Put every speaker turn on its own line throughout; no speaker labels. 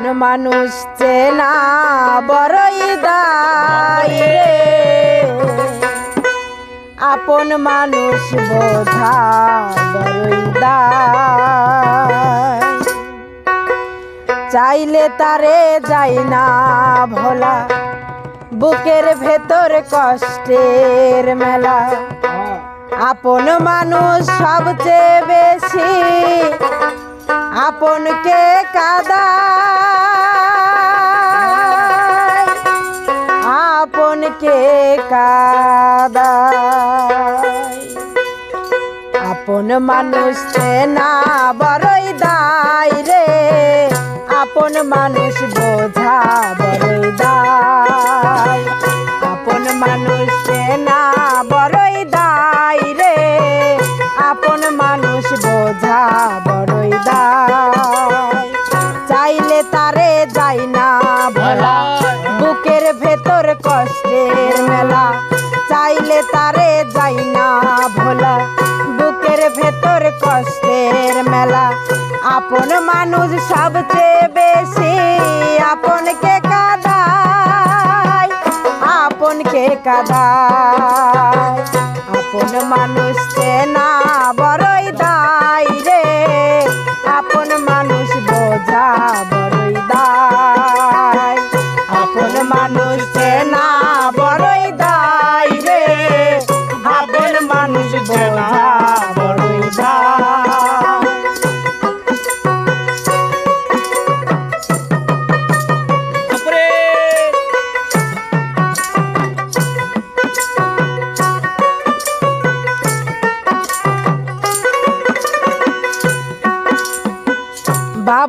আপন মানুষ চেনা বড়ই দায় রে। আপন মানুষ বোঝা বড়ই দায়। চাইলে তারে যাই না ভোলা বুকের ভেতর কষ্টের মেলা। আপন মানুষ সবচেয়ে বেশি আপনকে কাদা আপনকে কাদা আপন মানুষ না বড়ই দায় রে। আপন মানুষ বোঝা বড়ই কষ্টের মেলা। আপন মানুষ সবচেয়ে বেশি। আপনকে কাদায়? আপনকে কাদায়? আপন মানুষ না বড়ই দায়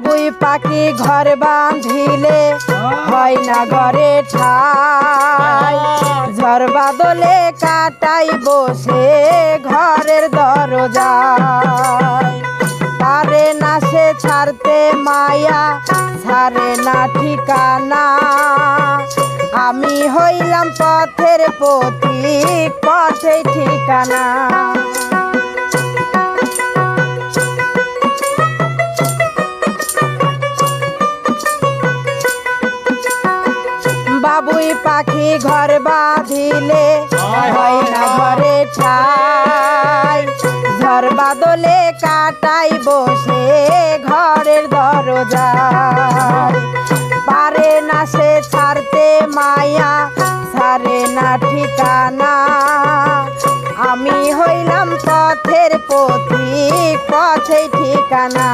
বাবুই পাখি ঘর বাঁধিলে হয় না ঘরে ঠাই। ঝড় বাদলে কাটাই বসে ঘরের দরজায়। পারে না সে ছাড়তে মায়া, ছাড়ে না ঠিকানা। আমি হইলাম পথের পথিক পথে ঠিকানা। বাবুই পাখি ঘর বাঁধিলে হয় না ঘরে। ঠাই ঝড় বাদলে কাটাই বসে ঘরের দরজায় পারে না সে ছাড়তে মায়া ছাড়ে না ঠিকানা। আমি হইলাম পথের পথিক পথে ঠিকানা।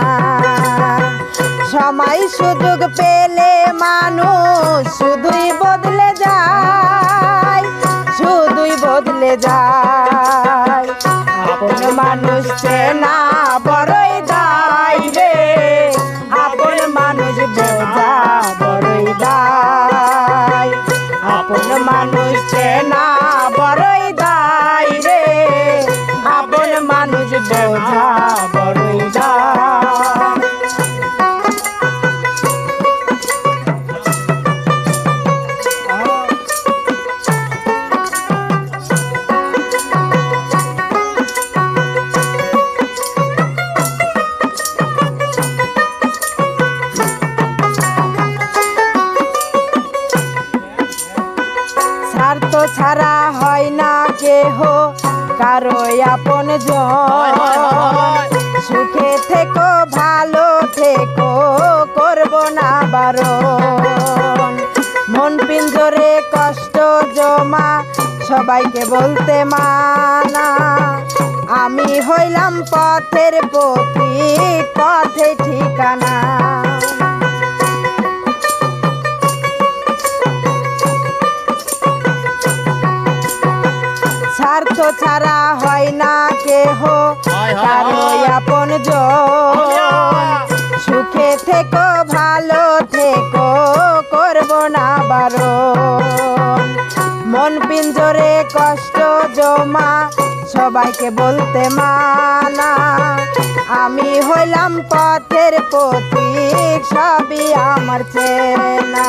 সময় সুযোগ পেলে মানুষ শুধুই বদলে যায় শুধুই বদলে যায়। আপন মানুষ চেনা ছাড়া হয় না কেহ কারও আপন সুখে থেকো ভালো থেকো করব না বারণ। মন পিঞ্জরে কষ্ট জমা সবাইকে বলতে মানা। আমি হইলাম পথের পথিক পথে ঠিকানা। স্বার্থ ছাড়া হয় না কেহ। আপন সুখে থেকো ভালো থেকো করব না বারণ। মন পিঞ্জরে কষ্ট জমা সবাইকে বলতে মানা। আমি হইলাম পথের পথিক সবই আমার চেনা।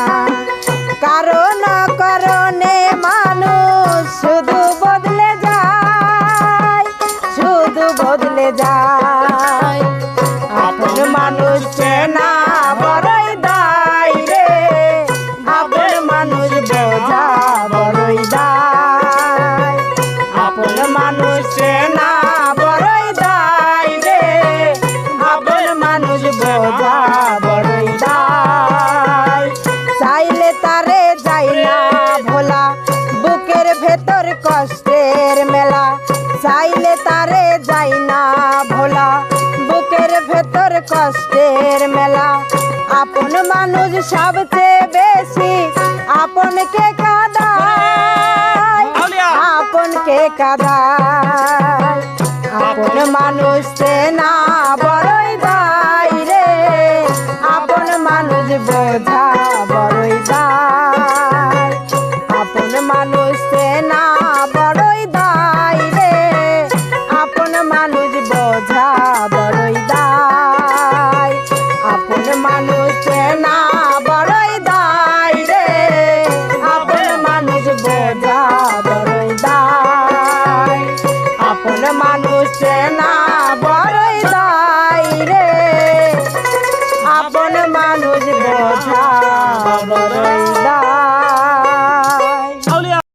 তোর কষ্টের মেলা চাইলে তারে যাই না ভোলা। বুকের ভেতর কষ্টের মেলা আপন মানুষ সবচেয়ে বেশি আপন
কে
আপন কে আপন মানুষ সে না বড়ই দায় রে আপন মানুষ বোঝা মন মানুষ না